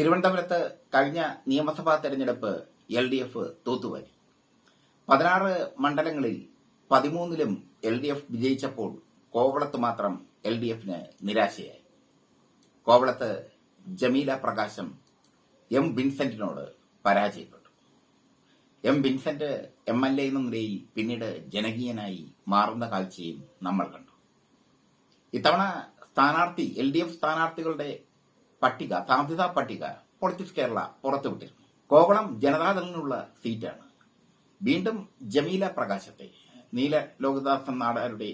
തിരുവനന്തപുരത്ത് കഴിഞ്ഞ നിയമസഭാ തെരഞ്ഞെടുപ്പ് എൽ ഡി എഫ് തൂത്തുവാരി. പതിനാറ് മണ്ഡലങ്ങളിൽ പതിമൂന്നിലും എൽ ഡി എഫ് വിജയിച്ചപ്പോൾ കോവളത്ത് മാത്രം എൽ ഡി എഫിന് നിരാശയായി. കോവളത്ത് ജമീല പ്രകാശം എം വിൻസെന്റിനോട് പരാജയപ്പെട്ടു. M Vincent M L A എന്ന നിലയിൽ പിന്നീട് ജനകീയനായി മാറുന്ന കാഴ്ചയും നമ്മൾ കണ്ടു. ഇത്തവണ സ്ഥാനാർത്ഥി എൽ ഡി എഫ് സ്ഥാനാർത്ഥികളുടെ പട്ടിക സാധ്യതാ പട്ടിക പൊളിറ്റിക്സ് കേരള പുറത്തുവിട്ടിരുന്നു കോവളം ജനതാദളിനുള്ള സീറ്റാണ്. വീണ്ടും ജമീല പ്രകാശത്തെ നീല ലോകദാസൻ നാടാരുടെ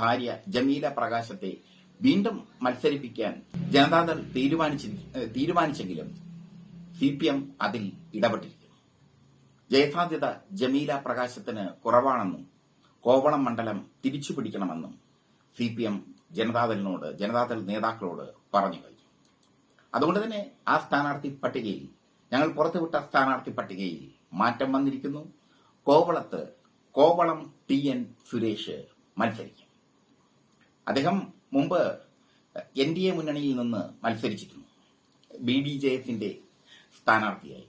ഭാര്യ ജമീല പ്രകാശത്തെ വീണ്ടും മത്സരിപ്പിക്കാൻ ജനതാദൾ തീരുമാനിച്ചി തീരുമാനിച്ചെങ്കിലും സി പി എം അതിൽ ഇടപെട്ടിരിക്കുന്നു. ജയസാധ്യത ജമീല പ്രകാശത്തിന് കുറവാണെന്നും കോവളം മണ്ഡലം തിരിച്ചുപിടിക്കണമെന്നും സി പി എം ജനതാദളിനോട് ജനതാദൾ നേതാക്കളോട് പറഞ്ഞു അതുകൊണ്ട് തന്നെ ആ സ്ഥാനാർത്ഥി പട്ടികയിൽ ഞങ്ങൾ പുറത്തുവിട്ട സ്ഥാനാർത്ഥി പട്ടികയിൽ മാറ്റം വന്നിരിക്കുന്നു. കോവളത്ത് കോവളം ടി എൻ സുരേഷ് മത്സരിക്കും. അദ്ദേഹം മുമ്പ് എൻ ഡി എ മുന്നണിയിൽ നിന്ന് മത്സരിച്ചിരുന്നു. ബി ഡി ജെ എഫിന്റെ സ്ഥാനാർത്ഥിയായി.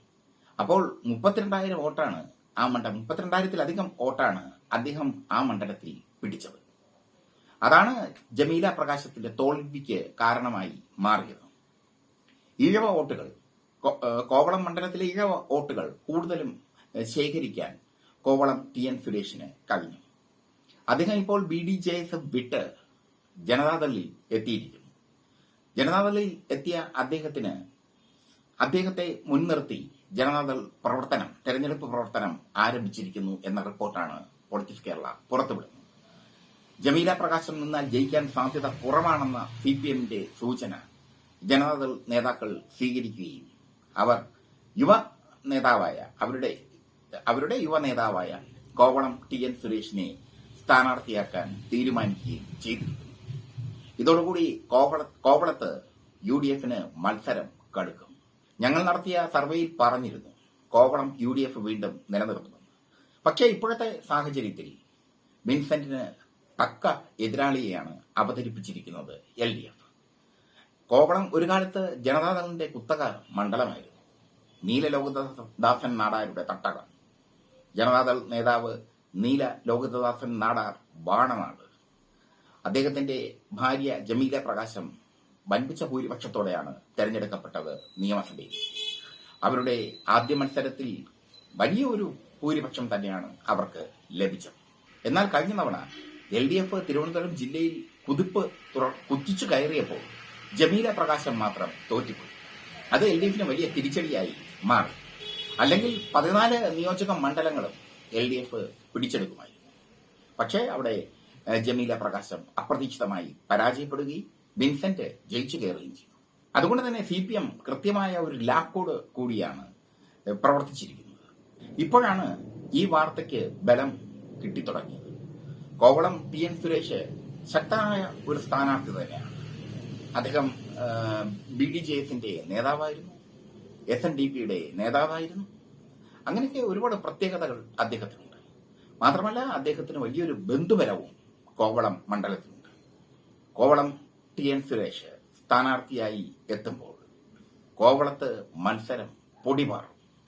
അപ്പോൾ മുപ്പത്തിരണ്ടായിരം വോട്ടാണ് ആ മണ്ഡലം മുപ്പത്തിരണ്ടായിരത്തിലധികം വോട്ടാണ് അദ്ദേഹം ആ മണ്ഡലത്തിൽ പിടിച്ചത്. അതാണ് ജമീല പ്രകാശത്തിന്റെ തോൽവിക്ക് കാരണമായി മാറിയത്. ഈഴവ വോട്ടുകൾ. കോവളം മണ്ഡലത്തിലെ ഈഴവ വോട്ടുകൾ കൂടുതലും ശേഖരിക്കാൻ കോവളം ടി എൻ സുരേഷിന് കഴിഞ്ഞു. അദ്ദേഹം ഇപ്പോൾ ബി ഡി ജെ എസ് വിട്ട് ജനതാദളിൽ എത്തിയിരിക്കുന്നു. ജനതാദളിൽ എത്തിയ അദ്ദേഹത്തിന് അദ്ദേഹത്തെ മുൻനിർത്തി ജനതാദൾ പ്രവർത്തനം തെരഞ്ഞെടുപ്പ് പ്രവർത്തനം ആരംഭിച്ചിരിക്കുന്നു എന്ന റിപ്പോർട്ടാണ് പൊളിറ്റിക്സ് കേരള പുറത്തുവിടുന്നത്. ജമീല പ്രകാശം നിന്നാൽ ജയിക്കാൻ സാധ്യത കുറവാണെന്ന സി പി എമ്മിന്റെ സൂചന ജനതാദൾ നേതാക്കൾ സ്വീകരിക്കുകയും അവർ യുവ നേതാവായ അവരുടെ അവരുടെ യുവ നേതാവായ കോവളം ടി എൻ സുരേഷിനെ സ്ഥാനാർത്ഥിയാക്കാൻ തീരുമാനിക്കുകയും ചെയ്തു. ഇതോടുകൂടി കോവള കോവളത്ത് യു ഡി എഫിന് മത്സരം കടുക്കും. ഞങ്ങൾ നടത്തിയ സർവേയിൽ പറഞ്ഞിരുന്നു കോവളം യു ഡി എഫ് വീണ്ടും നിലനിർത്തുമെന്ന് പക്ഷേ ഇപ്പോഴത്തെ സാഹചര്യത്തിൽ വിൻസെന്റിന് തക്ക എതിരാളിയെയാണ് അവതരിപ്പിച്ചിരിക്കുന്നത് എൽ ഡി എഫ്. കോവളം ഒരു കാലത്ത് ജനതാദളിന്റെ കുത്തക മണ്ഡലമായിരുന്നു. നീല ലോകദാസൻ നാടാരുടെ തട്ടക. ജനതാദൾ നേതാവ് നീല ലോകദാസൻ നാടാർ ബാണനാട് അദ്ദേഹത്തിന്റെ ഭാര്യ ജമീല പ്രകാശം വൻപിച്ച ഭൂരിപക്ഷത്തോടെയാണ് തെരഞ്ഞെടുക്കപ്പെട്ടത് നിയമസഭയിൽ. അവരുടെ ആദ്യ മത്സരത്തിൽ വലിയ ഒരു ഭൂരിപക്ഷം തന്നെയാണ് അവർക്ക് ലഭിച്ചത്. എന്നാൽ കഴിഞ്ഞ തവണ എൽ ഡി എഫ് തിരുവനന്തപുരം ജില്ലയിൽ കുതിപ്പ് കുത്തിച്ചു കയറിയപ്പോൾ ജമീല പ്രകാശം മാത്രം തോറ്റിപ്പോയി അത് എൽ ഡി എഫിന് വലിയ തിരിച്ചടിയായി മാറി. അല്ലെങ്കിൽ പതിനാല് നിയോജക മണ്ഡലങ്ങളും എൽ ഡി എഫ് പിടിച്ചെടുക്കുമായിരുന്നു പക്ഷേ അവിടെ ജമീല പ്രകാശം അപ്രതീക്ഷിതമായി പരാജയപ്പെടുകയും വിൻസെന്റ് ജയിച്ചു കയറുകയും ചെയ്തു. അതുകൊണ്ട് തന്നെ സി പി എം കൃത്യമായ ഒരു ലാക്കോട് കൂടിയാണ് പ്രവർത്തിച്ചിരിക്കുന്നത്. ഇപ്പോഴാണ് ഈ വാർത്തയ്ക്ക് ബലം കിട്ടിത്തുടങ്ങിയത്. കോവളം പി എൻ സുരേഷ് ശക്തനായ ഒരു സ്ഥാനാർത്ഥി തന്നെയാണ്. അദ്ദേഹം ബി ഡി ജെ എസിന്റെ നേതാവായിരുന്നു. എസ് എൻ ഡി പിയുടെ നേതാവായിരുന്നു. അങ്ങനെയൊക്കെ ഒരുപാട് പ്രത്യേകതകൾ അദ്ദേഹത്തിനുണ്ട്. മാത്രമല്ല അദ്ദേഹത്തിന് വലിയൊരു ബന്ധുബലവും കോവളം മണ്ഡലത്തിനുണ്ട്. കോവളം ടി എൻ സുരേഷ് സ്ഥാനാർത്ഥിയായി എത്തുമ്പോൾ കോവളത്ത് മത്സരം പൊടിപാറും